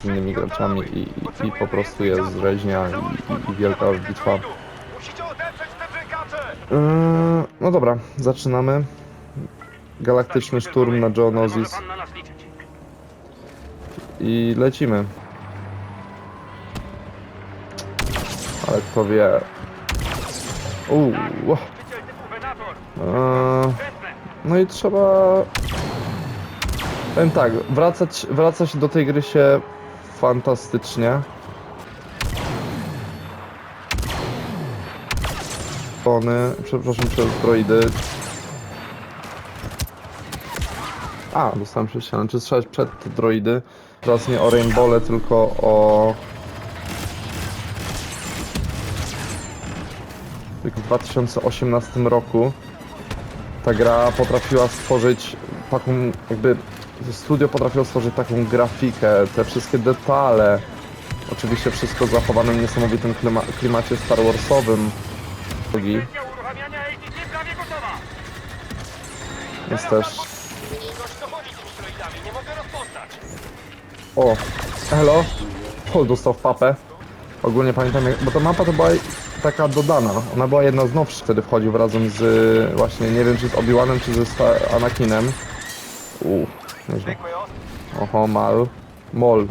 z innymi graczami i, i, i po prostu jest rzeźnia i, i, i wielka bitwa. Yy, no dobra, zaczynamy. Galaktyczny szturm na Geonosis i lecimy. Ale kto wie. Uuu. Wezmę! no i trzeba. Powiem tak, wracać, wracać do tej gry się fantastycznie. Tony, przepraszam, przez droidy. A, dostałem przez. Czy strzelać przed te droidy? Teraz nie o Rainbowle, tylko o... Tylko w 2018 roku ta gra potrafiła stworzyć taką, jakby studio potrafiło stworzyć taką grafikę, te wszystkie detale. Oczywiście wszystko zachowane w niesamowitym klima klimacie Star Warsowym. Drugi jest też... O, hello. Paul dostał w papę. Ogólnie pamiętam, jak, bo ta mapa to była taka dodana. Ona była jedna z nowszych, wtedy wchodził razem z właśnie, nie wiem czy z Obi-Wanem, czy ze Anakinem. Uuu, nieźle. Oho, mal. Mol.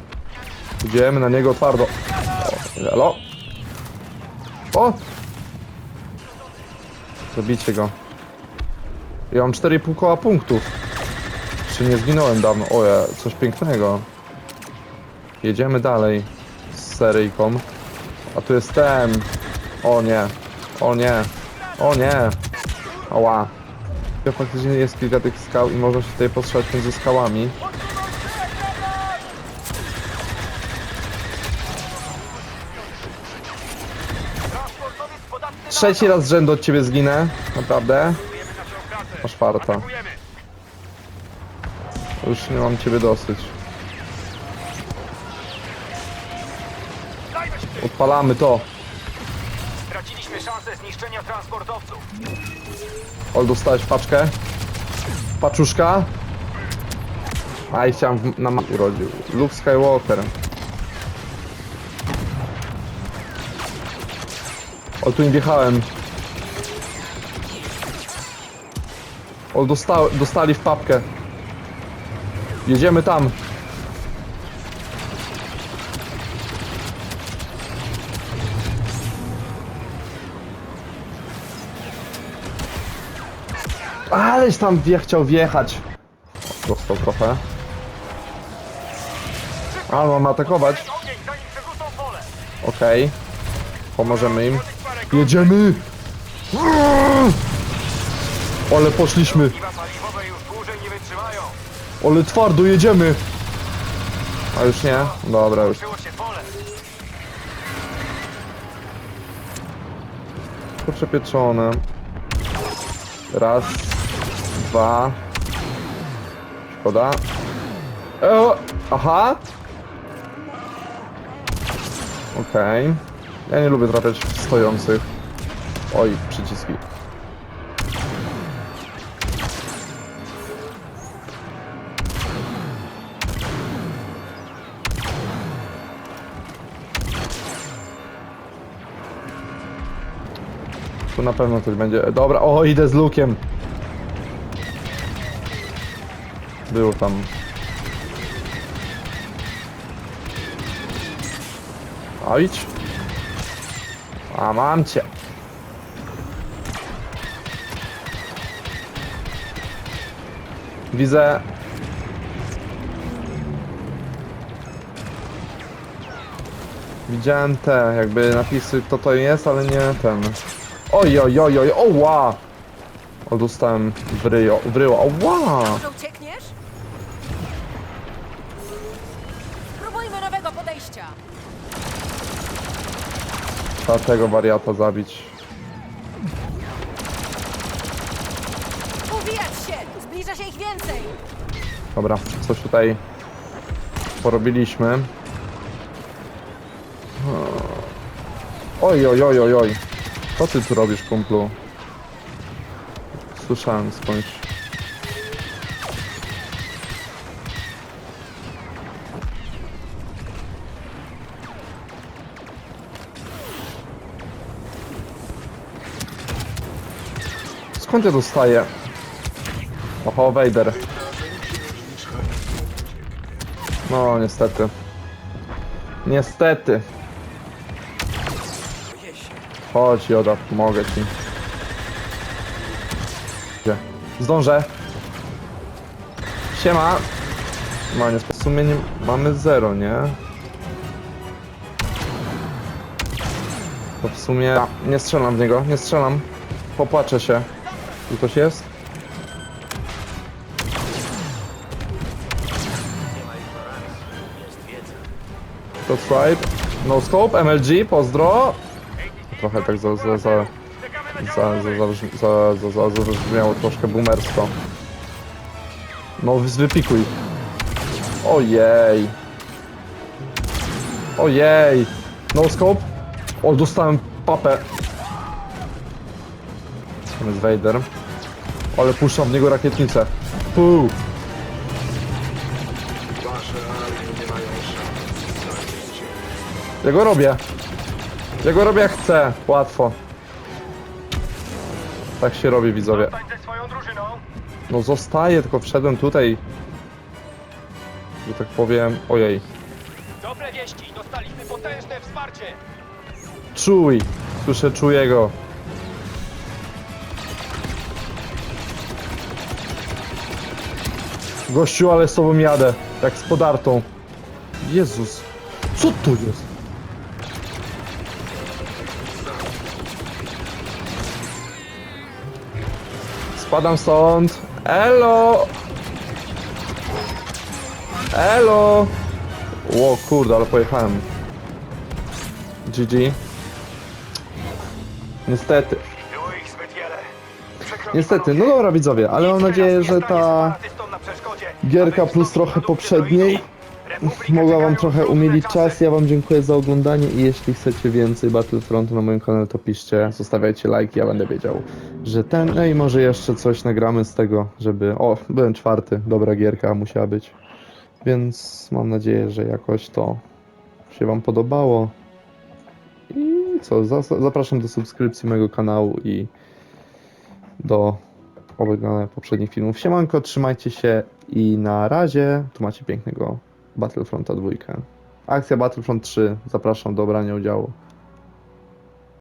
Idziemy na niego twardo. O, hello. O! Zabijcie go. Ja mam 4,5 koła punktów. Czy nie zginąłem dawno? Oje, coś pięknego. Jedziemy dalej z seryjką. A tu jest ten. O nie. O nie. O nie. Ała. To faktycznie jest kilka tych skał i można się tutaj postrzelać między skałami. Trzeci raz z rzędu od ciebie zginę. Naprawdę. Masz farta. Już nie mam ciebie dosyć. Odpalamy to. Straciliśmy szansę zniszczenia transportowców. Ol, dostałeś paczkę? Paczuszka? A i chciałem na ma- urodził. Luke Skywalker. O, tu nie wjechałem. O, dosta dostali w papkę. Jedziemy tam. Aleś tam wie, chciał wjechać. Dostał trochę. Ale mam atakować. Okej. Pomożemy im. Jedziemy! Ale poszliśmy. Ale twardo jedziemy. A już nie? Dobra, już. Kurczę pieczone. Raz. Dwa. Szkoda. E, aha. Okej. Ja nie lubię trafiać w stojących. Oj, przyciski. Tu na pewno coś będzie. Dobra, o, idę z lukiem. Było tam. A idź. A mam cię. Widzę. Widziałem te, jakby napisy kto to jest, ale nie ten. Oj, oj, oj, oj, oła! O, dostałem w ryjo, w oła! Trzeba tego wariata zabić. Uwijać się! Zbliża się ich więcej! Dobra, coś tutaj porobiliśmy. Oj, oj, oj, oj, oj. Co ty tu robisz, kumplu? Słyszałem skądś. Skąd ja dostaję? Oho, Vader. No, niestety. Niestety. Chodź, Joda, pomogę ci. Gdzie? Zdążę. Siema. No, nie, w sumie nie, mamy zero, nie? To w sumie... Nie strzelam w niego, nie strzelam. Popłaczę się. Tu ktoś jest? That's right. No scope, MLG, pozdro. Trochę tak za, za, za, za, za, za, za, za, za, zabrzmiało troszkę boomersko. No wy- wypikuj. Ojej. Ojej. No scope. O, dostałem papę. Tam jest Vader. Ale puszczam w niego rakietnicę. Puu. Wasze armie nie mają szans na zajęcie. Ja go robię. Ja go robię jak chcę. Łatwo. Tak się robi, widzowie. Zostań ze swoją drużyną. No zostaję, tylko wszedłem tutaj. Że tak powiem. Ojej. Dobre wieści. Dostaliśmy potężne wsparcie. Czuj. Słyszę, czuję go. Gościu, ale z tobą jadę. Jak z podartą. Jezus. Co to jest? Spadam stąd. Elo! Elo! Ło, kurde, ale pojechałem. GG. Niestety. Niestety, no dobra widzowie, ale mam nadzieję, że ta gierka plus trochę poprzedniej. Mogła wam trochę umilić czas. Ja wam dziękuję za oglądanie i jeśli chcecie więcej Battlefrontu na moim kanale, to piszcie, zostawiajcie lajki, ja będę wiedział, że ten, no i może jeszcze coś nagramy z tego, żeby, o, byłem czwarty, dobra gierka musiała być, więc mam nadzieję, że jakoś to się wam podobało. I co, zapraszam do subskrypcji mojego kanału i do oglądania poprzednich filmów. Siemanko, trzymajcie się i na razie. Tu macie pięknego Battlefronta 2. Akcja Battlefront 3. Zapraszam do brania udziału.